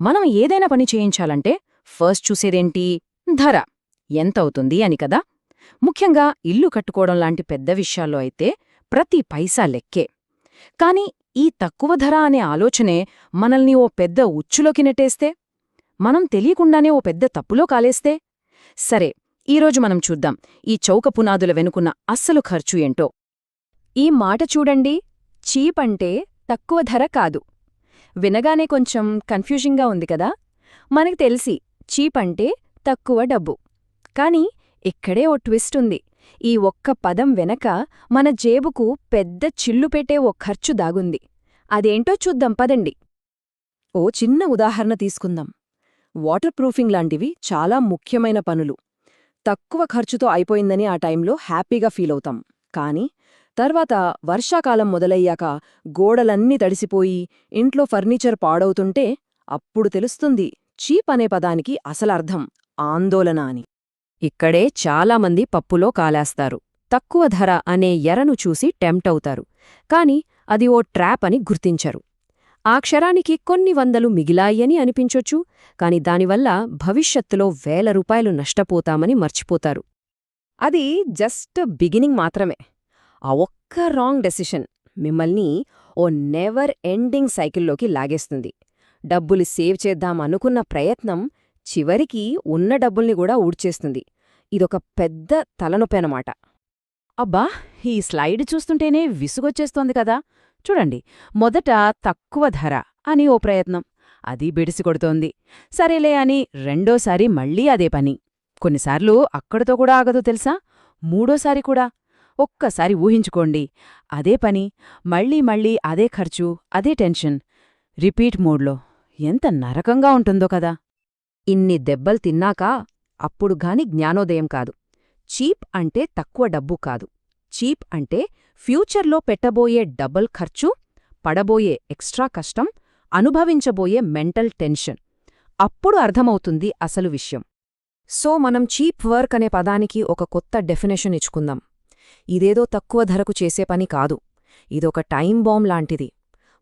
మనం ఏదైనా పని చేయించాలంటే ఫస్ట్ చూసేదేంటి? ధర. ఎంతవుతుంది అని కదా? ముఖ్యంగా ఇల్లు కట్టుకోవడం లాంటి పెద్ద విషయాల్లో అయితే ప్రతి పైసా లెక్కే. కాని ఈ తక్కువ ధర అనే ఆలోచనే మనల్ని ఓ పెద్ద ఉచ్చులోకి నెట్టేస్తే? మనం తెలియకుండానే ఓ పెద్ద తప్పులో కాలేస్తే? సరే ఈరోజు మనం చూద్దాం ఈ చౌక పునాదుల వెనుకున్న అస్సలు ఖర్చు ఏంటో. ఈ మాట చూడండి చీప్ అంటే తక్కువ ధర కాదు. వినగానే కొంచెం కన్ఫ్యూజింగ్గా ఉంది కదా? మనకి తెలిసి చీప్ అంటే తక్కువ డబ్బు. కాని ఇక్కడే ఓ ట్విస్ట్ ఉంది. ఈ ఒక్క పదం వెనక మన జేబుకు పెద్ద చిల్లు పెట్టే ఓ ఖర్చు దాగుంది. అదేంటో చూద్దాం పదండి. ఓ చిన్న ఉదాహరణ తీసుకుందాం. వాటర్ ప్రూఫింగ్ లాంటివి చాలా ముఖ్యమైన పనులు. తక్కువ ఖర్చుతో అయిపోయిందని ఆ టైంలో హ్యాపీగా ఫీలవుతాం కానీ తర్వాత వర్షాకాలం మొదలయ్యాక గోడలన్నీ తడిసిపోయి ఇంట్లో ఫర్నిచర్ పాడవుతుంటే అప్పుడు తెలుస్తుంది చీప్ అనే పదానికి అసలర్థం ఆందోళన అని. ఇక్కడే చాలామంది పప్పులో కాలేస్తారు. తక్కువ ధర అనే ఎరను చూసి టెంప్టవుతారు కాని అది ఓ ట్రాప్ అని గుర్తించరు. ఆ క్షరానికి కొన్ని వందలు మిగిలాయని అనిపించొచ్చు కాని దానివల్ల భవిష్యత్తులో వేల రూపాయలు నష్టపోతామని మర్చిపోతారు. అది జస్ట్ బిగినింగ్ మాత్రమే. ఆ ఒక్క రాంగ్ డెసిషన్ మిమ్మల్ని ఓ నెవర్ ఎండింగ్ సైకిల్లోకి లాగేస్తుంది. డబ్బులు సేవ్ చేద్దాం అనుకున్న ప్రయత్నం చివరికి ఉన్న డబ్బుల్ని కూడా ఊడ్చేస్తుంది. ఇదొక పెద్ద తలనొప్పి అన్నమాట. అబ్బా ఈ స్లైడ్ చూస్తుంటేనే విసుగొచ్చేస్తోంది కదా. చూడండి మొదట తక్కువ ధర అని ఓ ప్రయత్నం. అది బిడిసికొడుతోంది సరేలే అని రెండోసారి మళ్ళీ అదే పని. కొన్నిసార్లు అక్కడితో కూడా ఆగదు తెలుసా? మూడోసారి కూడా. ఒక్కసారి ఊహించుకోండి. అదే పని మళ్ళీ మళ్ళీ అదే ఖర్చు అదే టెన్షన్. రిపీట్ మోడ్లో. ఎంత నరకంగా ఉంటుందో కదా. ఇన్ని దెబ్బలు తిన్నాక అప్పుడు గాని జ్ఞానోదయం కాదు. చీప్ అంటే తక్కువ డబ్బు కాదు. చీప్ అంటే ఫ్యూచర్లో పెట్టబోయే డబుల్ ఖర్చు పడబోయే ఎక్స్ట్రా కష్టం అనుభవించబోయే మెంటల్ టెన్షన్. అప్పుడు అర్థమవుతుంది అసలు విషయం. సో మనం చీప్ వర్క్ అనే పదానికి ఒక కొత్త డెఫినేషన్ ఇచ్చుకుందాం. ఇదేదో తక్కువ ధరకు చేసే పని కాదు. ఇదొక టైం బాంబ్ లాంటిది.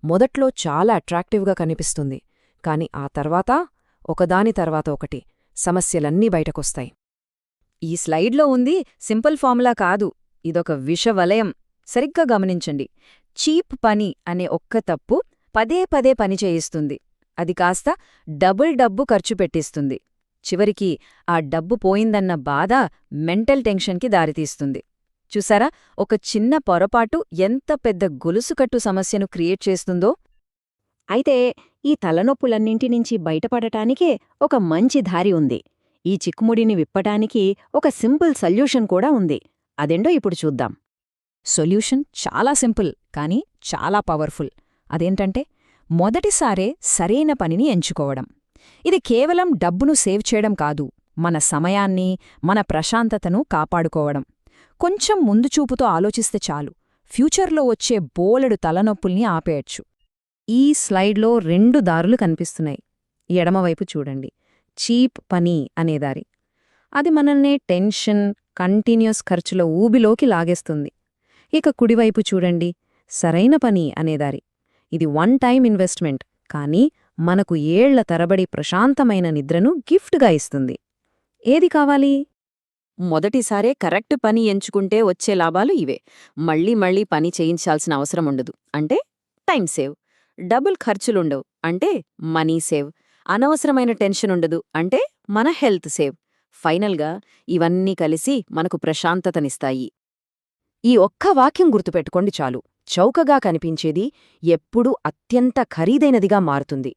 మొదట్లో చాలా అట్రాక్టివ్గా కనిపిస్తుంది. కాని ఆ తర్వాత ఒకదాని తర్వాత ఒకటి సమస్యలన్నీ బయటకొస్తాయి. ఈ స్లైడ్లో ఉంది సింపుల్ ఫార్ములా కాదు. ఇదొక విషవలయం. సరిగ్గా గమనించండి. చీప్ పని అనే ఒక్క తప్పు పదే పదే పని చేయిస్తుంది. అది కాస్త డబుల్ డబ్బు ఖర్చు పెట్టిస్తుంది. చివరికి ఆ డబ్బు పోయిందన్న బాధ మెంటల్ టెన్షన్కి దారితీస్తుంది. చూసారా? ఒక చిన్న పొరపాటు ఎంత పెద్ద గొలుసుకట్టు సమస్యను క్రియేట్ చేస్తుందో. అయితే ఈ తలనొప్పులన్నింటి నుంచి బయటపడటానికే ఒక మంచి దారి ఉంది. ఈ చిక్కుముడిని విప్పటానికి ఒక సింపుల్ సొల్యూషన్ కూడా ఉంది. అదెండో ఇప్పుడు చూద్దాం. సొల్యూషన్ చాలా సింపుల్ కానీ చాలా పవర్ఫుల్. అదేంటంటే మొదటిసారే సరైన పనిని ఎంచుకోవడం. ఇది కేవలం డబ్బును సేవ్ చేయడం కాదు మన సమయాన్ని మన ప్రశాంతతను కాపాడుకోవడం. కొంచెం ముందు చూపుతో ఆలోచిస్తే చాలు. ఫ్యూచర్లో వచ్చే బోలెడు తలనొప్పుల్ని ఆపేయచ్చు. ఈ స్లైడ్లో రెండు దారులు కనిపిస్తున్నాయి. ఎడమవైపు చూడండి. చీప్ పని అనే దారి. అది మనల్ని టెన్షన్ కంటిన్యూస్ ఖర్చుల ఊబిలోకి లాగేస్తుంది. ఇక కుడివైపు చూడండి. సరైన పని అనేదారి ఇది వన్ టైం ఇన్వెస్ట్మెంట్ కానీ మనకు ఏళ్ళ తరబడి ప్రశాంతమైన నిద్రను గిఫ్ట్గా ఇస్తుంది. ఏది కావాలి? మొదటిసారే కరెక్ట్ పని ఎంచుకుంటే వచ్చే లాభాలు ఇవే. మళ్ళీ మళ్ళీ పని చేయించాల్సిన అవసరం ఉండదు. అంటే టైం సేవ్. డబుల్ ఖర్చులుండవు. అంటే మనీ సేవ్. అనవసరమైన టెన్షన్ ఉండదు. అంటే మన హెల్త్ సేవ్. ఫైనల్గా ఇవన్నీ కలిసి మనకు ప్రశాంతతనిస్తాయి. ఈ ఒక్క వాక్యం గుర్తుపెట్టుకోండి చాలు. చౌకగా కనిపించేది ఎప్పుడూ అత్యంత ఖరీదైనదిగా మారుతుంది.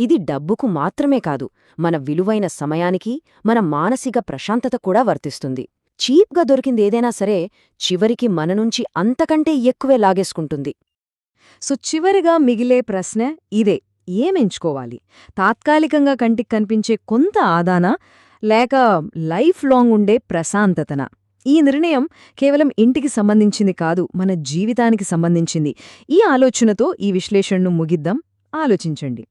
ఇది డబ్బుకు మాత్రమే కాదు మన విలువైన సమయానికి మన మానసిక ప్రశాంతత కూడా వర్తిస్తుంది. చీప్గా దొరికిందేదైనా సరే చివరికి మన నుంచి అంతకంటే ఎక్కువే లాగేసుకుంటుంది. సో చివరిగా మిగిలే ప్రశ్న ఇదే ఏమెంచుకోవాలి తాత్కాలికంగా కంటికి కనిపించే కొంత ఆదానా లేక లైఫ్ లాంగ్ ఉండే ప్రశాంతతన? ఈ నిర్ణయం కేవలం ఇంటికి సంబంధించింది కాదు మన జీవితానికి సంబంధించింది. ఈ ఆలోచనతో ఈ విశ్లేషణను ముగిద్దాం. ఆలోచించండి.